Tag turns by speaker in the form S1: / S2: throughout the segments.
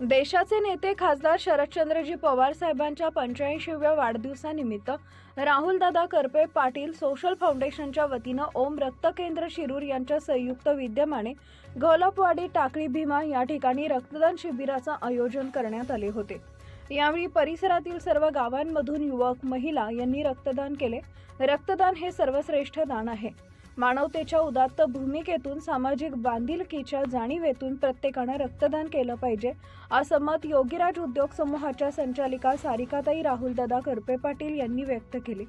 S1: देशाचे नेते खासदार शरदचंद्रजी पवार साहेबांच्या पंच्याऐंशीव्या वाढदिवसानिमित्त राहुलदादा करपे पाटील सोशल फाउंडेशनच्या वतीनं ओम रक्त केंद्र शिरूर यांच्या संयुक्त विद्यमाने घोलपवाडी टाकळी भीमा या ठिकाणी रक्तदान शिबिराचं आयोजन करण्यात आले होते. यावेळी परिसरातील सर्व गावांमधून युवक महिला यांनी रक्तदान केले. रक्तदान हे सर्वश्रेष्ठ दान आहे. मानवतेच्या उदात्त भूमिकेतून सामाजिक बांधिलकीच्या जाणीवेतून प्रत्येकानं रक्तदान केलं पाहिजे असं मत योगीराज उद्योग समूहाच्या संचालिका सारिकाताई राहुलदादा करपे पाटील यांनी व्यक्त केले.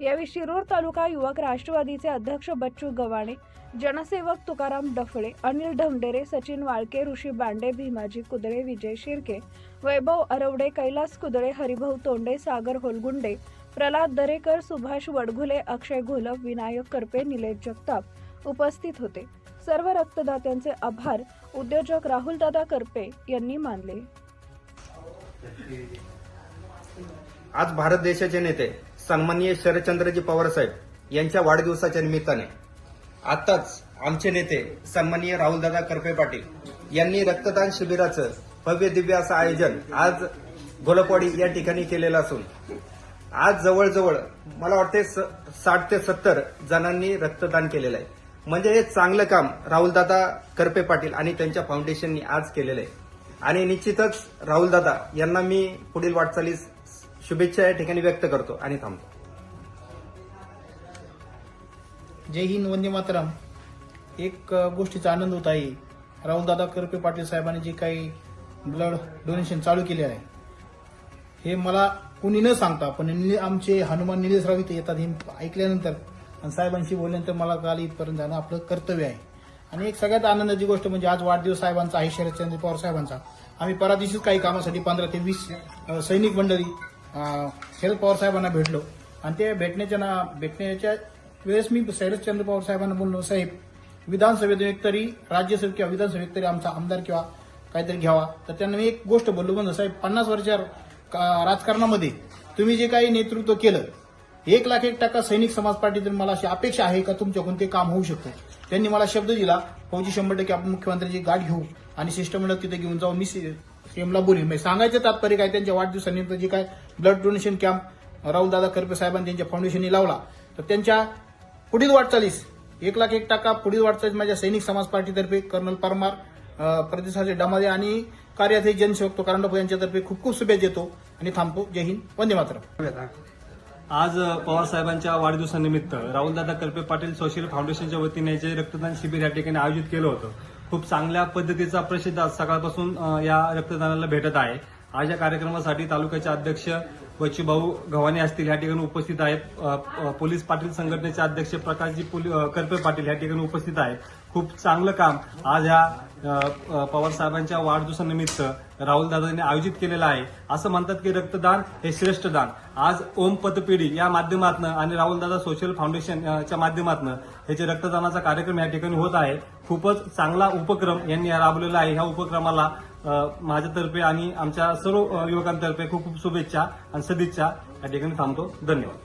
S1: यावेळी शिरूर तालुका युवक राष्ट्रवादीचे अध्यक्ष बच्चू गवाणे जनसेवक तुकाराम डफळे अनिल ढमडेरे सचिन वाळके ऋषी बांडे भीमाजी कुदळे विजय शिर्के वैभव अरवडे कैलास कुदळे हरिभाऊ तोंडे सागर होलगुंडे प्रल्हाद दरेकर सुभाष वडघुले अक्षय घोलप विनायक करपे निलेश जगताप उपस्थित होते. सर्व रक्तदात्यांचे आभार उद्योजक राहुलदादा करपे यांनी मानले.
S2: आज भारत देशाचे नेते सन्माननीय शरदचंद्रजी पवार साहेब यांच्या वाढदिवसाच्या निमित्ताने. आताच आमचे नेते सन्माननीय राहुलदादा करपे पाटील यांनी रक्तदान शिबिराचं भव्य दिव्य असं आयोजन आज गोलपवाडी या ठिकाणी केलेलं असून आज जवळजवळ मला वाटते स- साठ ते सत्तर जणांनी रक्तदान केलेलं आहे. म्हणजे हे चांगलं काम राहुलदादा करपे पाटील आणि त्यांच्या फाउंडेशननी आज केलेलं आहे. आणि निश्चितच राहुलदादा यांना मी पुढील वाटचालीस शुभेच्छा या ठिकाणी व्यक्त करतो आणि थांबतो.
S3: जय हिंद वंदे मातरम. एक गोष्टीचा आनंद होत आहे. राहुलदादा करपे पाटील साहेबांनी जे काही ब्लड डोनेशन चालू केले आहे हे मला कुणी न सांगता पण आमचे हनुमान निलेशराव इथे येतात हे ऐकल्यानंतर आणि साहेबांशी बोलल्यानंतर मला काल इथपर्यंत जाणं आपलं कर्तव्य आहे. आणि एक सगळ्यात आनंदाची गोष्ट म्हणजे आज वाढदिवस साहेबांचा आहे शरदचंद्र पवार साहेबांचा. आम्ही परादिशीच काही कामासाठी पंधरा ते वीस सैनिक मंडळी शरद पवार साहेबांना भेटलो. आणि ते भेटण्याच्या ना भेटण्याच्या वेळेस मी शरदचंद्र पवार साहेबांना बोललो साहेब विधानसभेतून एकतरी राज्यसभेत किंवा विधानसभेत तरी आमचा आमदार किंवा काहीतरी घ्यावा. तर त्यांना मी एक गोष्ट बोललो म्हणजे साहेब पन्नास वर्षा राजकारणामध्ये तुम्ही जे काही नेतृत्व केलं एक लाख एक टक्का सैनिक समाज पार्टीतून मला अशी अपेक्षा आहे का तुमच्याकडून ते काम होऊ शकतं? त्यांनी मला शब्द दिला फौजी शंभर टक्के आपण मुख्यमंत्र्यांची गाठ घेऊ आणि शिष्टमंडळ तिथे घेऊन जाऊ. मी सीएमला बोलेन म्हणजे सांगायचं तात्पर्य काय? त्यांच्या वाढदिवसानिमित्त जे काय ब्लड डोनेशन कॅम्प राहुलदादा करपे साहेबांनी त्यांच्या फाउंडेशनने लावला. तर त्यांच्या पुढील वाटचालीस एक लाख एक टक्का पुढील वाटचालीस माझ्या सैनिक समाज पार्टीतर्फे कर्नल परमार प्रदेशाचे प्रतिसादचे डमाले आणि कार्याचे जनसेवक तो कारंडप यांच्यातर्फे खूप खूप शुभेच्छा देतो. आणि थांबतो. जय हिंद. वंदे मात्र
S4: आज पवार साहेबांच्या वाढदिवसानिमित्त राहुलदादा कल्पे पाटील सोशल फाउंडेशनच्या वतीने जे रक्तदान शिबिर या ठिकाणी आयोजित केलं होतं खूप चांगल्या पद्धतीचा प्रसिद्ध आज सकाळपासून या रक्तदानाला भेटत आहे. आज या कार्यक्रमासाठी तालुक्याचे अध्यक्ष बच्चूभाऊ गव्हाणे असतील या ठिकाणी उपस्थित आहेत. पोलीस पाटील संघटनेचे अध्यक्ष प्रकाशजी करपे पाटील या ठिकाणी उपस्थित आहेत. खूप चांगलं काम आज ह्या पवार साहेबांच्या वाढदिवसानिमित्त राहुल दादांनी आयोजित केलेलं आहे. असं म्हणतात की रक्तदान हे श्रेष्ठ दान. आज ओम पतपिढी या माध्यमातून आणि राहुल दादा सोशल फाउंडेशनच्या माध्यमातून हे जे रक्तदानाचा कार्यक्रम या ठिकाणी होत आहे. खूपच चांगला उपक्रम यांनी राबवलेला आहे. ह्या उपक्रमाला माझ्यातर्फे आणि आमच्या सर्व युवकांतर्फे खूप खूप शुभेच्छा आणि सदिच्छा. या ठिकाणी थांबतो. धन्यवाद.